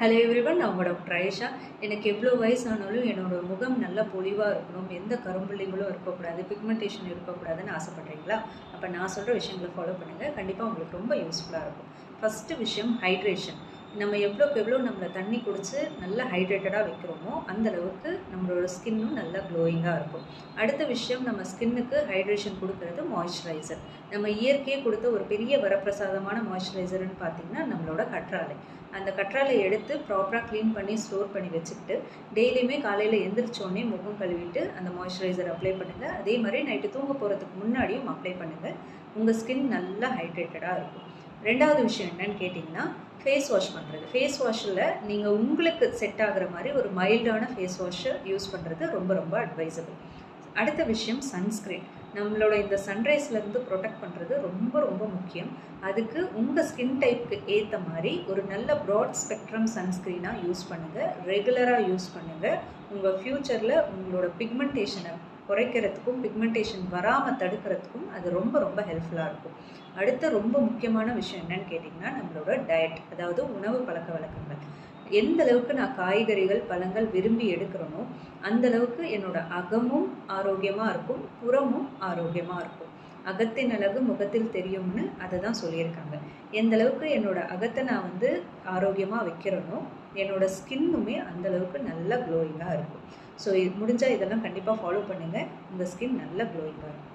Hello everyone நான் doctor Aisha எனக்கு எவ்வளோ வயசானாலும் என்னோட முகம் நல்ல பொலிவாக இருக்கணும். எந்த கரும்புள்ளிங்களும் இருக்கக்கூடாது பிக்மெண்டேஷன் இருக்கக்கூடாதுன்னு ஆசைப்பட்றீங்களா? அப்போ நான் சொல்கிற விஷயங்களை ஃபாலோ பண்ணுங்கள் கண்டிப்பாக உங்களுக்கு ரொம்ப யூஸ்ஃபுல்லாக இருக்கும். ஃபஸ்ட்டு விஷயம் ஹைட்ரேஷன் நம்ம எவ்வளோக்கு எவ்வளோ நம்மளை தண்ணி குடித்து நல்லா ஹைட்ரேட்டடாக வைக்கிறோமோ அந்தளவுக்கு நம்மளோட ஸ்கின்னும் நல்லா க்ளோயிங்காக இருக்கும். அடுத்த விஷயம் நம்ம ஸ்கின்னுக்கு ஹைட்ரேஷன் கொடுக்கறது மாய்ஸ்சரைசர் நம்ம இயற்கையே கொடுத்த ஒரு பெரிய வரப்பிரசாதமான மாய்ஸ்சரைசர்னு பார்த்தீங்கன்னா நம்மளோட கற்றாழை. அந்த கற்றாழை எடுத்து ப்ராப்பராக க்ளீன் பண்ணி ஸ்டோர் பண்ணி வச்சுக்கிட்டு டெய்லியுமே காலையில் எந்திரிச்சோடனே முகம் கழுவிட்டு அந்த மாய்ஸ்சரைசர் அப்ளை பண்ணுங்கள் அதே மாதிரி நைட்டு தூங்க போகிறதுக்கு முன்னாடியும் அப்ளை பண்ணுங்கள் உங்கள் ஸ்கின் நல்லா ஹைட்ரேட்டடாக இருக்கும். ரெண்டாவது விஷயம் என்னன்னு கேட்டிங்கன்னா ஃபேஸ் வாஷ் பண்ணுறது ஃபேஸ் வாஷில் நீங்கள் உங்களுக்கு செட் ஆகிற மாதிரி ஒரு மைல்டான ஃபேஸ் வாஷை யூஸ் பண்ணுறது ரொம்ப ரொம்ப அட்வைசபிள் அடுத்த விஷயம் சன்ஸ்க்ரீன் நம்மளோட இந்த சன்ரைஸ்லேருந்து ப்ரொடெக்ட் பண்ணுறது ரொம்ப ரொம்ப முக்கியம். அதுக்கு உங்கள் ஸ்கின் டைப்புக்கு ஏற்ற மாதிரி ஒரு நல்ல ப்ராட் ஸ்பெக்ட்ரம் சன்ஸ்க்ரீனாக யூஸ் பண்ணுங்கள் ரெகுலராக யூஸ் பண்ணுங்கள் உங்கள் ஃப்யூச்சரில் உங்களோட பிக்மெண்டேஷனை குறைக்கிறதுக்கும் பிக்மெண்டேஷன் வராமல் தடுக்கிறதுக்கும் அது ரொம்ப ரொம்ப ஹெல்ப்ஃபுல்லாக இருக்கும். அடுத்த ரொம்ப முக்கியமான விஷயம் என்னன்னு கேட்டிங்கன்னா நம்மளோட டயட் அதாவது உணவு பழக்க வழக்கங்கள். எந்த அளவுக்கு நான் காய்கறிகள் பழங்கள் விரும்பி எடுக்கிறேனோ அந்த அளவுக்கு என்னோட அகமும் ஆரோக்கியமாக இருக்கும் புறமும் ஆரோக்கியமாக இருக்கும். அகத்தின் அழகு முகத்தில் தெரியும்னு அதை தான் சொல்லியிருக்காங்க. எந்த அளவுக்கு என்னோட அகத்தை நான் வந்து ஆரோக்கியமாக வைக்கிறேனோ என்னோட ஸ்கின்னுமே அந்த அளவுக்கு நல்ல க்ளோயிங்காக இருக்கும். ஸோ முடிஞ்சால் இதெல்லாம் கண்டிப்பாக ஃபாலோ பண்ணுங்கள் உங்கள் ஸ்கின் நல்ல க்ளோயிங்காக இருக்கும்.